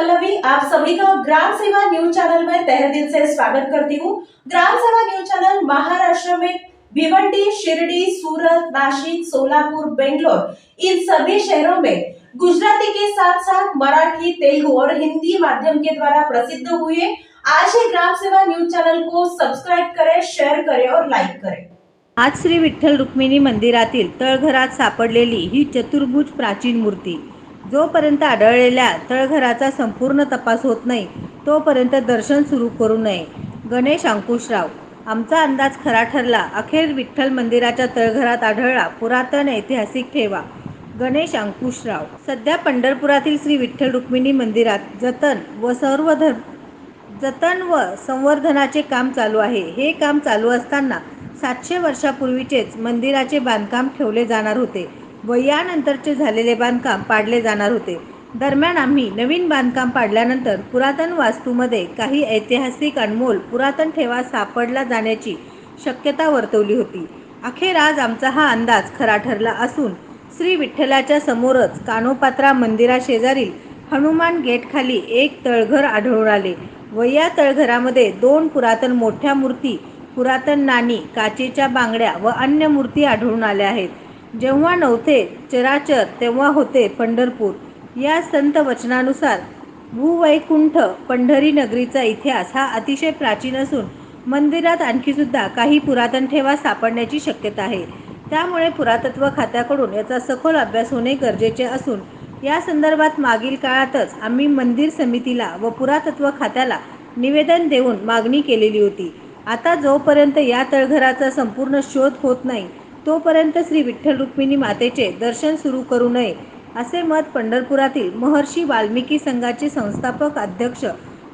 पल्लवी आप सभी का ग्राम सेवा न्यूज चैनल में तहे दिल से स्वागत करती हूँ। ग्राम सेवा न्यूज चैनल महाराष्ट्र में भिवंडी शिरडी सूरत नासिक सोलापुर बेंगलोर इन सभी शहरों में गुजराती के साथ साथ मराठी तेलुगु और हिंदी माध्यम के द्वारा प्रसिद्ध हुए आज ही ग्राम सेवा न्यूज चैनल को सब्सक्राइब करें शेयर करें और लाइक करें। आज श्री विठ्ठल रुक्मिणी मंदिरातील तळघरात सापडलेली ही चतुर्भुज प्राचीन मूर्ती जोपर्यंत आढळलेल्या तळघराचा संपूर्ण तपास होत नाही तोपर्यंत दर्शन सुरू करू नये. गणेश अंकुशराव आमचा अंदाज खरा ठरला अखेर विठ्ठल मंदिराच्या तळघरात आढळला पुरातन ऐतिहासिक ठेवा. गणेश अंकुशराव सध्या पंढरपुरातील श्री विठ्ठल रुक्मिणी मंदिरात जतन व सर्व जतन व संवर्धनाचे काम चालू आहे. हे काम चालू असताना सातशे वर्षापूर्वीचेच मंदिराचे बांधकाम ठेवले जाणार होते. व यानंतरचे झालेले बांधकाम पाडले जाणार होते. दरम्यान आम्ही नवीन बांधकाम पाडल्यानंतर पुरातन वास्तूमध्ये काही ऐतिहासिक अनमोल पुरातन ठेवा सापडला जाण्याची शक्यता वर्तवली होती. अखेर आज आमचा हा अंदाज खरा ठरला असून श्री विठ्ठलाच्या समोरच कानोपात्रा मंदिराशेजारील हनुमान गेटखाली एक तळघर आढळून आले. व या तळघरामध्ये दोन पुरातन मोठ्या मूर्ती पुरातन नाणी काचेच्या बांगड्या व अन्य मूर्ती आढळून आल्या आहेत. जेव्हा नव्हते चराचर तेव्हा होते पंढरपूर. या संत वचनानुसार भूवैकुंठ पंढरी नगरीचा इतिहास हा अतिशय प्राचीन असून मंदिरात आणखीसुद्धा काही पुरातन ठेवा सापडण्याची शक्यता आहे. त्यामुळे पुरातत्व खात्याकडून याचा सखोल अभ्यास होणे गरजेचे असून या संदर्भात मागील काळातच आम्ही मंदिर समितीला व पुरातत्व खात्याला निवेदन देऊन मागणी केलेली होती. आता जोपर्यंत या तळघराचा संपूर्ण शोध होत नाही तोपर्यंत श्री विठ्ठल रुक्मिणी मातेचे दर्शन सुरू करू नये असे मत पंढरपुरातील महर्षी वाल्मिकी संघाचे संस्थापक अध्यक्ष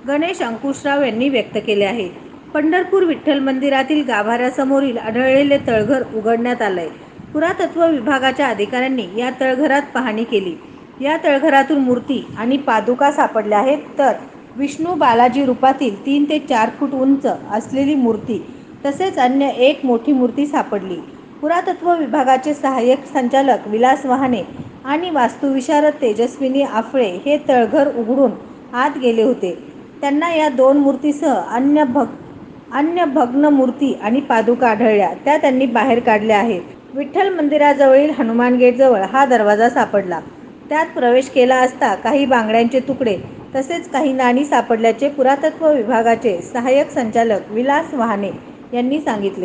गणेश अंकुशराव यांनी व्यक्त केले आहे. पंढरपूर विठ्ठल मंदिरातील गाभाऱ्यासमोरील आढळलेले तळघर उघडण्यात आलंय. पुरातत्व विभागाच्या अधिकाऱ्यांनी या तळघरात पाहणी केली. या तळघरातून मूर्ती आणि पादुका सापडल्या आहेत तर विष्णू बालाजी रूपातील तीन ते चार फूट उंच असलेली मूर्ती तसेच अन्य एक मोठी मूर्ती सापडली. पुरातत्व विभागाचे सहाय्यक संचालक विलास वहाने आणि वास्तुविशारद तेजस्विनी आफळे हे तळघर उघडून आत गेले होते. त्यांना या दोन मूर्तीसह अन्य भग अन्य भग्न मूर्ती आणि पादुका आढळल्या. त्या त्यांनी बाहेर काढल्या आहेत. विठ्ठल मंदिराजवळील हनुमान गेटजवळ हा दरवाजा सापडला. त्यात प्रवेश केला असता काही बांगड्यांचे तुकडे तसेच काही नाणी सापडल्याचे पुरातत्व विभागाचे सहाय्यक संचालक विलास वहाने यांनी सांगितले.